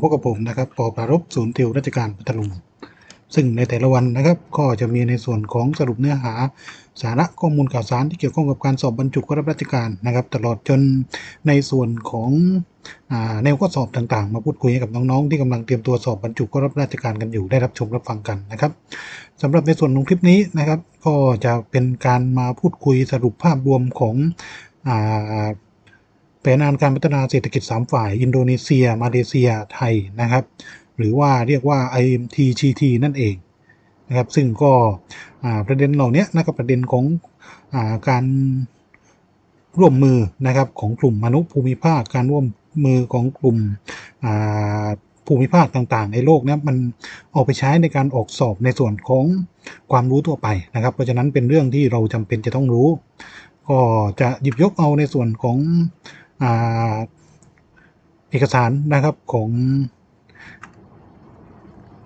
พบกับผมนะครับปอปรารบศูนย์ติวราชการพัทลุงซึ่งในแต่ละวันนะครับ ก็จะมีในส่วนของสรุปเนื้อหา สาระข้อมูลข่าวสารที่เกี่ยวข้องกับการสอบบรรจุข้าราชการนะครับ ตลอดจนในส่วนของอแนวข้อสอบต่างๆ มาพูดคุยกับน้องๆ ที่กำลังเตรียมตัวสอบบรรจุข้าราชการกันอยู่ได้รับชมรับฟังกันนะครับสำหรับในส่วนของคลิปนี้นะครับ ก็จะเป็นการมาพูดคุยสรุปภาพรวมของอา แผนงานการพัฒนาเศรษฐกิจ 3 ฝ่าย อินโดนีเซีย มาเลเซีย ไทยนะครับ หรือว่าเรียกว่า IMTGT นั่นเองนะครับ ซึ่งก็ประเด็นเหล่านี้นะครับประเด็นของอาการร่วมมือนะครับของกลุ่มมนุษย์ภูมิภาค การร่วมมือของกลุ่มภูมิภาคต่างๆ ในโลกนี้มันเอาไปใช้ในการออกสอบในส่วนของความรู้ทั่วไปนะครับ เพราะฉะนั้นเป็นเรื่องที่เราจำเป็นจะต้องรู้ ก็จะหยิบยกเอาในส่วนของ เอกสารนะครับของ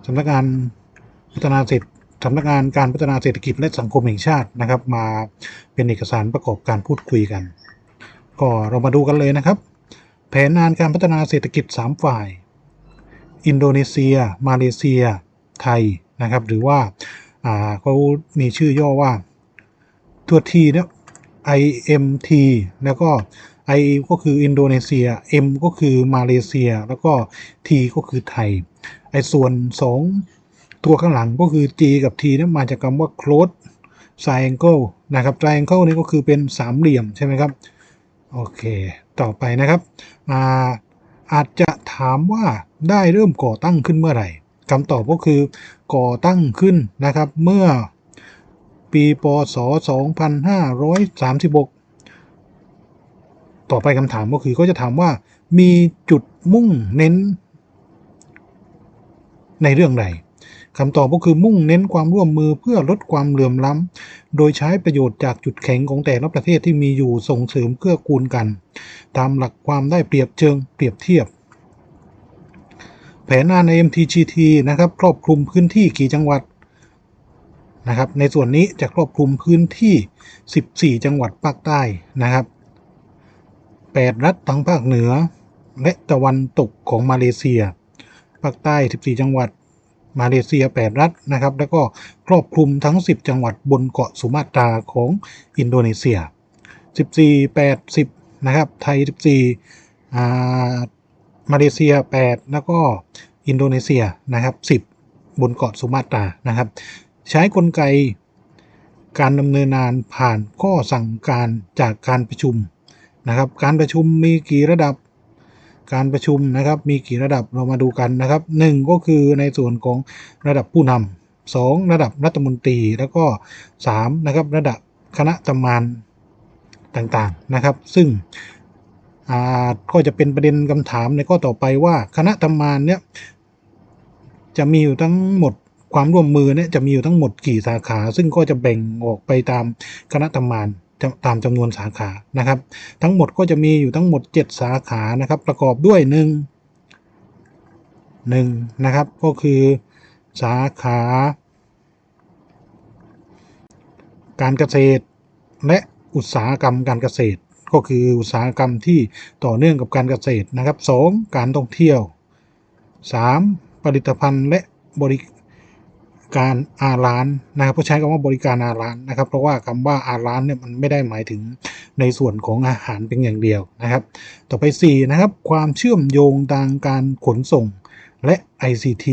สำนักงานพัฒนาเศรษฐสำนักงานการพัฒนาเศรษฐกิจและสังคมแห่งชาตินะครับ มาเป็นเอกสารประกอบการพูดคุยกัน ก็เรามาดูกันเลยนะครับ แผนงานการพัฒนาเศรษฐกิจ 3 ฝ่าย อินโดนีเซีย มาเลเซีย ไทยนะครับ หรือว่าอ่าเขามีชื่อย่อว่า ตัวทีเนี่ย IMT แล้วก็ I ก็คืออินโดนีเซีย M ก็คือมาเลเซีย แล้วก็ T ก็คือไทย ไอส่วน 2 ตัวข้างหลังก็คือ G กับ T นี่ยมาจากคำว่า close triangle นะครับ triangle นี่ก็คือเป็นสามเหลี่ยมใช่ไหมครับ โอเค ต่อไปนะครับอาอาจจะถามว่าได้เริ่มก่อตั้งขึ้นเมื่อไหร่คำตอบก็คือก่อตั้งขึ้นนะครับเมื่อปีปศ2536 ต่อไปคำถามก็คือก็จะถามว่ามีจุดมุ่งเน้น ในเรื่องใดคำตอบก็คือมุ่งเน้นความร่วมมือเพื่อลดความเหลื่อมล้ำ โดยใช้ประโยชน์จากจุดแข็งของแต่ละประเทศที่มีอยู่ส่งเสริมเกื้อกูลกัน ตามหลักความได้เปรียบเชิงเปรียบเทียบ แผนงานใน MTGT นะครับครอบคลุมพื้นที่กี่จังหวัดนะครับในส่วนนี้จะครอบคลุมพื้นที่ 14 จังหวัดภาคใต้นะครับ 8 รัฐทั้งภาคเหนือ และตะวันตกของมาเลเซีย ภาคใต้ 14 จังหวัด มาเลเซีย 8 รัฐนะครับ แล้วก็ครอบคลุมทั้ง 10 จังหวัดบนเกาะสุมาตราของอินโดนีเซีย 14 8 10 นะครับ ไทย 14อ่ามาเลเซีย 8 แล้วก็อินโดนีเซียนะครับ 10 บนเกาะสุมาตรานะครับ ใช้กลไกการดำเนินงานผ่านข้อสั่งการจากการประชุม นะครับ การประชุมมีกี่ระดับ การประชุมนะครับมีกี่ระดับเรามาดูกันนะครับหนึ่งก็คือในส่วนของระดับผู้นำสองระดับรัฐมนตรีแล้วก็สามนะครับระดับคณะทำงานต่างๆนะครับ ซึ่งอ่าก็จะเป็นประเด็นคำถามในข้อต่อไปว่าคณะทำงานเนี้ยจะมีอยู่ทั้งหมดความร่วมมือเนี่ยจะมีอยู่ทั้งหมดกี่สาขา ซึ่งก็จะแบ่งออกไปตามคณะทำงาน ตามจำนวนสาขานะครับ ทั้งหมดก็จะมีอยู่ทั้งหมด 7 สาขานะครับ ประกอบด้วย 1 1นะครับ ก็คือสาขา การเกษตร และอุตสาหกรรมการเกษตร ก็คืออุตสาหกรรมที่ต่อเนื่องกับการเกษตรนะครับ 2. การท่องเที่ยว 3. ผลิตภัณฑ์และบริ การอาร้านนะครับก็ใช้คำว่าบริการอาร้านนะครับ เพราะว่าคำว่าอาร้านเนี่ยมันไม่ได้หมายถึงในส่วนของอาหารเพียงอย่างเดียวนะครับ ต่อไป4นะครับความเชื่อมโยงทางการขนส่งและ ICT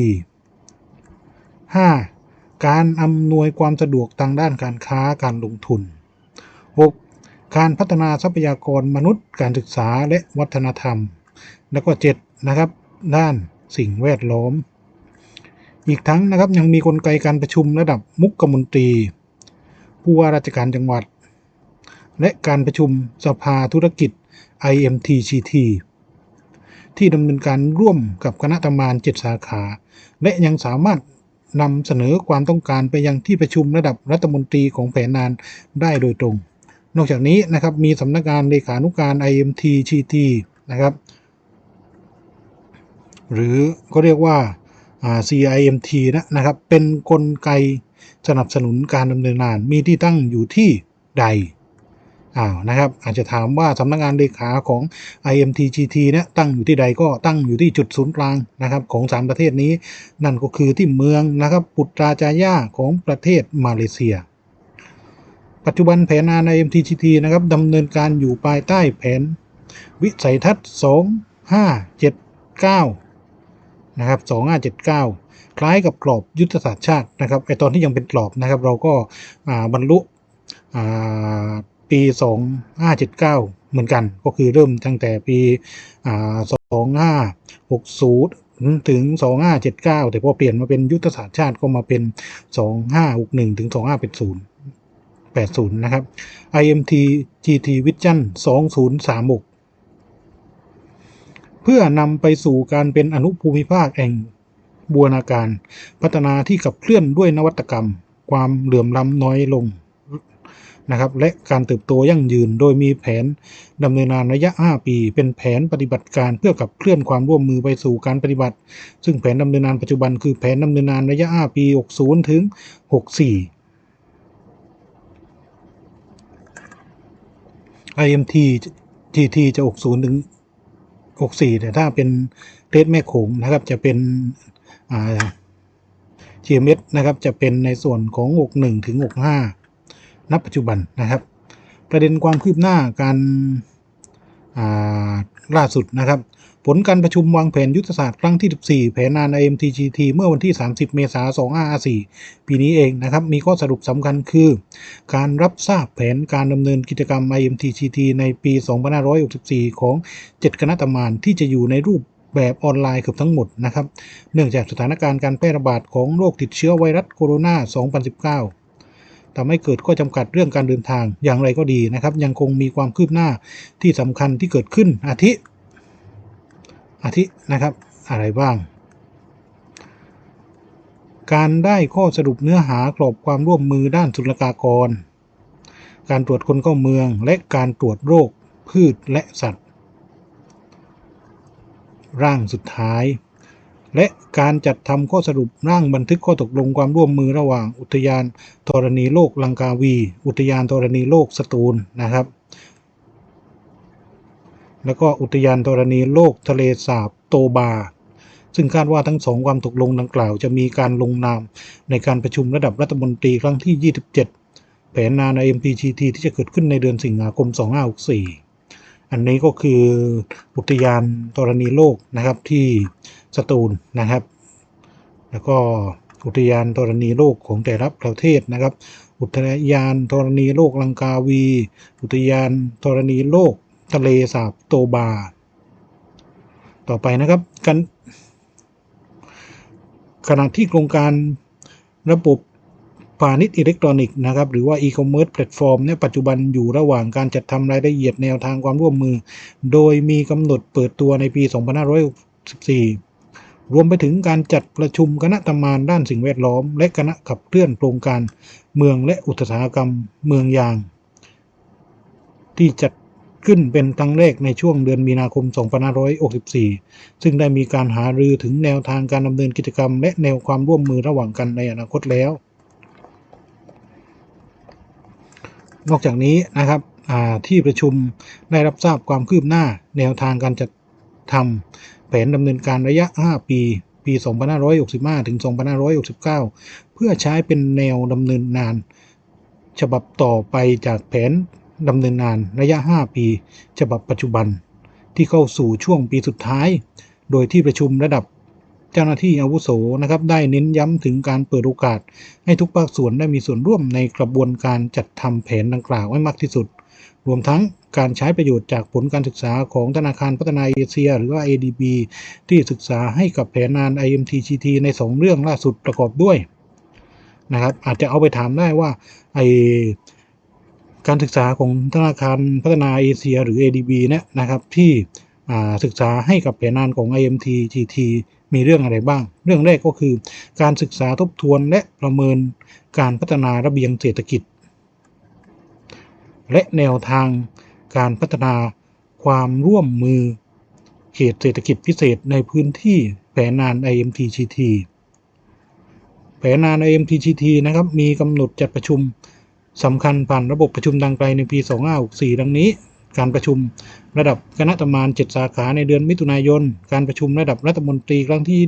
5. การอำนวยความสะดวกทางด้านการค้าการลงทุน 6. การพัฒนาทรัพยากรมนุษย์การศึกษาและวัฒนธรรม แล้วก็ 7 นะครับ ด้านสิ่งแวดล้อม อีกทั้งนะครับยังมีกลไกการประชุมระดับมุขมนตรี ผู้ว่าราชการจังหวัด และการประชุมสภาธุรกิจ IMTGT ที่ดำเนินการร่วมกับคณะทำงาน7สาขา และยังสามารถนำเสนอความต้องการไปยังที่ประชุมระดับรัฐมนตรีของแผนงานได้โดยตรง นอกจากนี้นะครับมีสำนักงานเลขานุการ IMTGT นะครับ หรือก็เรียกว่า CIMT นะนะครับ เป็นนกลไกสนับสนุนการดำเนินงาน มีที่ตั้งอยู่ที่ใดอ้าวนะครับ อาจจะถามว่าสำนักงานเลขาของ IMTGT เนี่ยตั้งอยู่ที่ใดก็ตั้งอยู่ที่จุดศูนย์กลางนะครับของสามประเทศนี้ นั่นก็คือที่เมืองนะครับปุตราจาย่าของประเทศมาเลเซีย ปัจจุบันแผนงาน IMTGT นะครับดำเนินการอยู่ภายใต้แผน วิสัยทัศน์ 2579 นะครับ2579 คล้ายกับกรอบยุทธศาสตร์ชาตินะครับไอตอนที่ยังเป็นกรอบนะครับ เราก็บรรลุปี 2579 เหมือนกัน ก็คือเริ่มตั้งแต่ปี 2560 ถึง 2579 แต่พอเปลี่ยนมาเป็นยุทธศาสตร์ชาติก็มาเป็น 2561 ถึง 2580 80 นะครับ IMT GT Vision 2036 เพื่อนำไปสู่การเป็นอนุภูมิภาคแห่งบูรณาการ พัฒนาที่ขับเคลื่อนด้วยนวัตกรรม ความเหลื่อมล้ำน้อยลงนะครับและการเติบโตยั่งยืนโดยมีแผนดำเนินงานระยะ 5 ปี เป็นแผนปฏิบัติการเพื่อขับเคลื่อนความร่วมมือไปสู่การปฏิบัติ ซึ่งแผนดำเนินงานปัจจุบันคือแผนดำเนินงานระยะ 5 ปี 60 ถึง 64 IMT GT จะ 60 ถึง 64 แต่ถ้าเป็นเทสแม่โขงนะครับจะเป็นอ่า GMS นะครับจะเป็นในส่วนของ 61 ถึง 65 ณ ปัจจุบันนะครับ ประเด็นความคืบหน้าการาล่าสุดนะครับ ผลการประชุมวางแผนยุทธศาสตร์ครั้งที่ 14 แผนงาน IMTGT เมื่อวันที่ 30 เมษายน 2554 ปีนี้เองนะครับ มีข้อสรุปสำคัญคือ การรับทราบแผนการดำเนินกิจกรรม IMTGT ในปี 2564 ของ 7 คณะทำงานที่จะอยู่ในรูปแบบออนไลน์เกือบทั้งหมดนะครับ เนื่องจากสถานการณ์การแพร่ระบาดของโรคติดเชื้อไวรัสโคโรนา 2019ทำให้เกิดข้อจำกัดเรื่องการเดินทางอย่างไรก็ดีนะครับ ยังคงมีความคืบหน้าที่สำคัญที่เกิดขึ้นอาทิ อาทินะครับอะไรบ้าง การได้ข้อสรุปเนื้อหากรอบความร่วมมือด้านศุลกากร การตรวจคนเข้าเมืองและการตรวจโรคพืชและสัตว์ ร่างสุดท้าย และการจัดทำข้อสรุปร่างบันทึกข้อตกลงความร่วมมือระหว่างอุทยานธรณีโลกลังกาวี อุทยานธรณีโลกสตูลนะครับ แล้วก็อุทยานธรณีโลกทะเลสาบโตบา ซึ่งคาดว่าทั้งสองความตกลงดังกล่าว จะมีการลงนามในการประชุมระดับรัฐมนตรีครั้งที่ 27 แผนงาน IMPGT ที่จะเกิดขึ้นในเดือนสิงหาคม 2564 อันนี้ก็คืออุทยานธรณีโลกนะครับที่สตูลนะครับ แล้วก็อุทยานธรณีโลกของแต่ละประเทศนะครับ อุทยานธรณีโลกลังกาวี อุทยานธรณีโลก ทะเลสาบโตบา ต่อไปนะครับกันขณะที่โครงการระบบพาณิชย์อิเล็กทรอนิกส์นะครับหรือว่า e-commerce platform เนี่ยปัจจุบันอยู่ระหว่างการจัดทำรายละเอียดแนวทางความร่วมมือ โดยมีกำหนดเปิดตัวในปี 2564 รวมไปถึงการจัดประชุมคณะทำงานด้านสิ่งแวดล้อม และคณะขับเคลื่อนโครงการเมืองและอุตสาหกรรมเมืองยาง ที่จัด ขึ้นเป็นครั้งแรกในช่วงเดือนมีนาคม 2564 ซึ่งได้มีการหารือถึงแนวทางการดำเนินกิจกรรม และแนวความร่วมมือระหว่างกันในอนาคตแล้ว นอกจากนี้นะครับที่ประชุมได้รับทราบความคืบหน้าแนวทางการจัดทำแผนดำเนินการระยะ 5 ปี ปี 2565 ถึง 2569 เพื่อใช้เป็นแนวดำเนินงาน ฉบับต่อไปจากแผน ดำเนินงานระยะ 5 ปี ฉบับปัจจุบัน ที่เข้าสู่ช่วงปีสุดท้าย โดยที่ประชุมระดับเจ้าหน้าที่อาวุโสนะครับได้เน้นย้ำถึงการเปิดโอกาส ให้ทุกภาคส่วนได้มีส่วนร่วมในกระบวนการจัดทำแผนดังกล่าวให้มากที่สุด รวมทั้งการใช้ประโยชน์จากผลการศึกษาของธนาคารพัฒนาเอเชีย หรือว่า ADB ที่ศึกษาให้กับแผนงาน IMTGT ใน 2 เรื่องล่าสุดประกอบด้วยนะครับอาจจะเอาไปถามได้ว่าไอ การศึกษาของธนาคารพัฒนาเอเชียหรือ ADB เนี่ยนะครับที่ศึกษาให้กับแผนงานของ IMT GT มีเรื่องอะไรบ้าง เรื่องแรกก็คือ การศึกษาทบทวนและประเมินการพัฒนาระเบียงเศรษฐกิจ และแนวทางการพัฒนาความร่วมมือเขตเศรษฐกิจพิเศษในพื้นที่แผนงาน IMT GT แผนงาน IMT GT นะครับมีกำหนดจัดประชุม สำคัญผ่านระบบประชุมทางไกลในปี 2564 ดังนี้ การประชุมระดับคณะทำงาน 7 สาขาในเดือนมิถุนายน การประชุมระดับรัฐมนตรีครั้งที่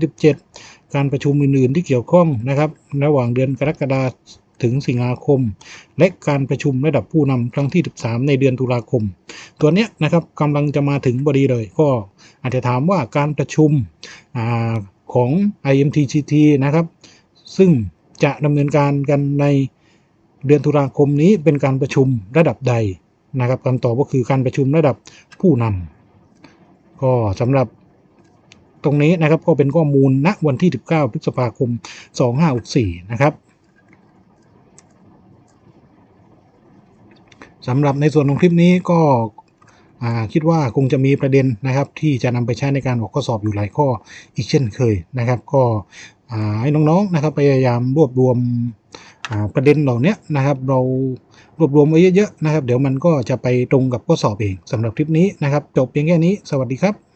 27 การประชุมอื่น ๆ ที่เกี่ยวข้องนะครับ ระหว่างเดือนกรกฎาคมถึงสิงหาคม และการประชุมระดับผู้นำครั้งที่ 13 ในเดือนตุลาคม ตัวเนี้ยนะครับกำลังจะมาถึงบดีเลย ก็อาจจะถามว่าการประชุมอของ IMTCT นะครับ ซึ่งจะดำเนินการกันใน เดือนตุลาคมนี้เป็นการประชุมระดับใดนะครับคำตอบก็คือการประชุมระดับผู้นำก็สำหรับตรงนี้นะครับก็เป็นข้อมูลณวันที่ 19 พฤษภาคม 2564 นะครับสำหรับในส่วนของคลิปนี้ก็คิดว่าคงจะมีประเด็นนะครับ ที่จะนำไปใช้ในการออกข้อสอบอยู่หลายข้ออีกเช่นเคยนะครับ ก็ให้น้องๆนะครับพยายามรวบรวม ประเด็นเหล่านี้นะครับ เรารวบรวมไว้เยอะๆนะครับ เดี๋ยวมันก็จะไปตรงกับข้อสอบเองสำหรับคลิปนี้นะครับ จบเพียงแค่นี้ สวัสดีครับ